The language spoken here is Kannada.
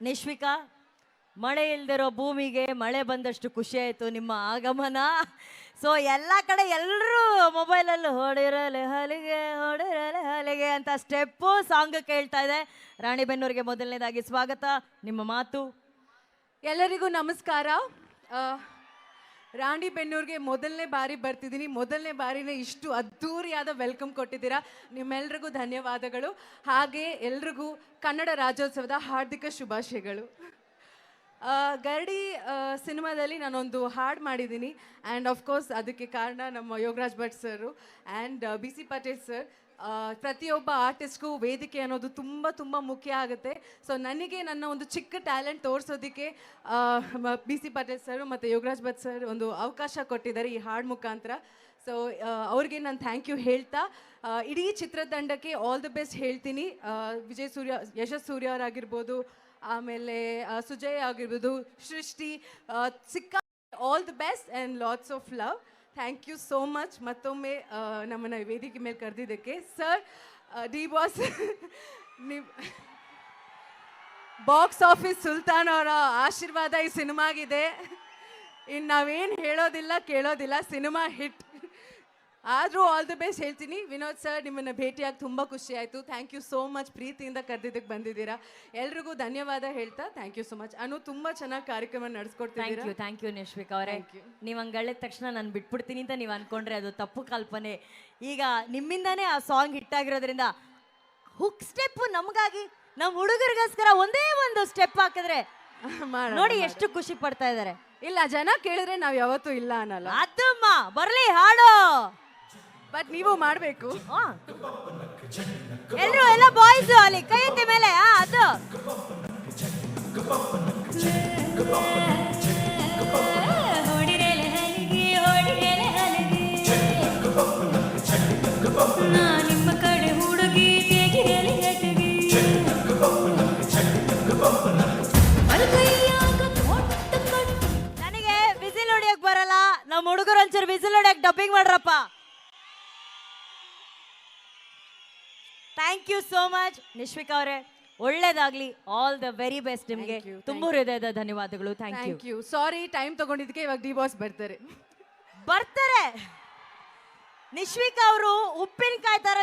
ನಿಶ್ವಿಕಾ, ಮಳೆ ಇಲ್ದಿರೋ ಭೂಮಿಗೆ ಮಳೆ ಬಂದಷ್ಟು ಖುಷಿ ಆಯಿತು ನಿಮ್ಮ ಆಗಮನ. ಸೊ ಎಲ್ಲ ಕಡೆ ಎಲ್ಲರೂ ಮೊಬೈಲಲ್ಲಿ ಹೊಡಿರಲೆ ಹಲಿಗೆ ಹೊಡಿರಲೆ ಹಲಿಗೆ ಅಂತ ಸ್ಟೆಪ್ಪು ಸಾಂಗ್ ಕೇಳ್ತಾ ಇದೆ. ರಾಣಿಬೆನ್ನೂರಿಗೆ ಮೊದಲನೇದಾಗಿ ಸ್ವಾಗತ. ನಿಮ್ಮ ಮಾತು? ಎಲ್ಲರಿಗೂ ನಮಸ್ಕಾರ. ರಾಣಿಬೆನ್ನೂರಿಗೆ ಮೊದಲನೇ ಬಾರಿ ಬರ್ತಿದ್ದೀನಿ. ಮೊದಲನೇ ಬಾರಿನೇ ಇಷ್ಟು ಅದ್ಧೂರಿಯಾದ ವೆಲ್ಕಮ್ ಕೊಟ್ಟಿದ್ದೀರಾ. ನಿಮ್ಮೆಲ್ರಿಗೂ ಧನ್ಯವಾದಗಳು. ಹಾಗೆ ಎಲ್ರಿಗೂ ಕನ್ನಡ ರಾಜ್ಯೋತ್ಸವದ ಹಾರ್ದಿಕ ಶುಭಾಶಯಗಳು. ಗರಡಿ ಸಿನಿಮಾದಲ್ಲಿ ನಾನೊಂದು ಹಾಡು ಮಾಡಿದ್ದೀನಿ. ಆ್ಯಂಡ್ ಕೋರ್ಸ್ ಅದಕ್ಕೆ ಕಾರಣ ನಮ್ಮ Yogaraj Bhat sir and B C Patel sir ಪ್ರತಿಯೊಬ್ಬ ಆರ್ಟಿಸ್ಟ್ಗೂ ವೇದಿಕೆ ಅನ್ನೋದು ತುಂಬ ತುಂಬ ಮುಖ್ಯ ಆಗುತ್ತೆ. ಸೊ ನನಗೆ ನನ್ನ ಒಂದು ಚಿಕ್ಕ ಟ್ಯಾಲೆಂಟ್ ತೋರಿಸೋದಕ್ಕೆ ಬಿ ಸಿ ಪಟೇಲ್ ಸರ್ ಮತ್ತು ಯೋಗರಾಜ್ ಭಟ್ ಸರ್ ಒಂದು ಅವಕಾಶ ಕೊಟ್ಟಿದ್ದಾರೆ ಈ ಹಾಡು ಮುಖಾಂತರ. ಸೊ ಅವ್ರಿಗೆ ನಾನು ಥ್ಯಾಂಕ್ ಯು ಹೇಳ್ತಾ ಇಡೀ ಚಿತ್ರತಂಡಕ್ಕೆ ಆಲ್ ದಿ ಬೆಸ್ಟ್ ಹೇಳ್ತೀನಿ. ವಿಜಯ್ ಸೂರ್ಯ, ಯಶಸ್ ಸೂರ್ಯ ಅವರಾಗಿರ್ಬೋದು, ಆಮೇಲೆ ಸುಜಯ್ ಆಗಿರ್ಬೋದು, ಸೃಷ್ಟಿ ಸಿಕ್ಕ all the best and lots of love thank you so much ಮತ್ತೊಮ್ಮೆ ನಮ್ಮನ್ನ ವೇದಿಕೆ ಮೇಲೆ ಕರೆದಿದ್ದಕ್ಕೆ ಸರ್ ಡಿ ಬಾಸ್ ನೀವು ಬಾಕ್ಸ್ ಆಫೀಸ್ ಸುಲ್ತಾನ್ ಅವರ ಆಶೀರ್ವಾದ ಈ ಸಿನಿಮಾಗಿದೆ. ಇನ್ನು ನಾವೇನು ಹೇಳೋದಿಲ್ಲ, ಕೇಳೋದಿಲ್ಲ, ಸಿನಿಮಾ ಹಿಟ್ ಆದರೂ ಆಲ್ ದಿ ಬೆಸ್ಟ್ ಹೇಳ್ತೀನಿ. ವಿನೋದ್ ಸರ್ ನಿಮ್ಮನ್ನು ಭೇಟಿಯಾಗಿ ತುಂಬ ಖುಷಿ ಆಯಿತು. ಥ್ಯಾಂಕ್ ಯು ಸೋ ಮಚ್ ಪ್ರೀತಿಯಿಂದ ಕರೆದಿದ್ದಕ್ಕೆ ಬಂದಿದ್ದೀರಾ. ಎಲ್ರಿಗೂ ಧನ್ಯವಾದ ಹೇಳ್ತಾ thank you so much Anu ತುಂಬ ಚೆನ್ನಾಗಿ ಕಾರ್ಯಕ್ರಮ thank you thank you Nishvika ಅವರೇ. ಥ್ಯಾಂಕ್ ಯು ನೀವು ಹಂಗಳಿದ ತಕ್ಷಣ ನಾನು ಬಿಟ್ಬಿಡ್ತೀನಿ ಅಂತ ನೀವು ಅನ್ಕೊಂಡ್ರೆ ಅದು ತಪ್ಪು ಕಲ್ಪನೆ. ಈಗ ನಿಮ್ಮಿಂದನೇ ಆ ಸಾಂಗ್ ಹಿಟ್ಟಾಗಿರೋದ್ರಿಂದ ಹುಕ್ ಸ್ಟೆಪ್ ನಮಗಾಗಿ ನಮ್ಮ ಹುಡುಗರಿಗೋಸ್ಕರ ಒಂದೇ ಒಂದು ಸ್ಟೆಪ್ ಹಾಕಿದ್ರೆ ನೋಡಿ ಎಷ್ಟು ಖುಷಿ ಪಡ್ತಾ ಇದ್ದಾರೆ ಇಲ್ಲ ಜನ ಕೇಳಿದ್ರೆ ನಾವು ಯಾವತ್ತೂ ಇಲ್ಲ ಅನ್ನಲ್ಲ. ಅದಮ್ಮ ಬರ್ಲಿ ಹಾಡು. ಬಟ್ ನೀವು ಮಾಡಬೇಕು. ಎಲ್ಲರೂ ಎಲ್ಲ ಬಾಯ್ಸ್ ಅಲ್ಲಿ ಕೈ ಮೇಲೆ ಆ, ಅದು. ನಾ ನಿಮ್ಮ ಕಡೆ ಹುಡುಗಿ ತೆಗಿರೆಲೆ ಗಟಿಗೆ ಮಲ್ಕೈಯಾಗ ಕೊಟ್ಟ ಕೊಟ್ಟ ನನಗೆ ವಿಸಿಲ್ ಹೊಡಿಯಕ್ ಬರಲ್ಲ. ನಮ್ಮ ಹುಡುಗರು ಒಂಚೂರು ಬಿಸಿಲ್ ಹೊಡಿಯಕ್ dubbing ಮಾಡ್ರಪ್ಪ. Thank you so much Nishvika ಅವರೇ ಒಳ್ಳೇದಾಗ್ಲಿ. ಆಲ್ ದ ವೆರಿ ಬೆಸ್ಟ್ ನಿಮಗೆ. ತುಂಬಾ you, thank ತುಂಬ ಹೃದಯದ ಧನ್ಯವಾದಗಳು. Thank you thank you sorry time ತಗೊಂಡಿದ್ದಕ್ಕೆ ಇವಾಗ ಡಿ ಬಾಸ್ ಬರ್ತಾರೆ. ಬರ್ತಾರೆ. ನಿಶ್ವಿಕಾ ಅವರು ಉಪ್ಪಿನಕಾಯಿ ತರ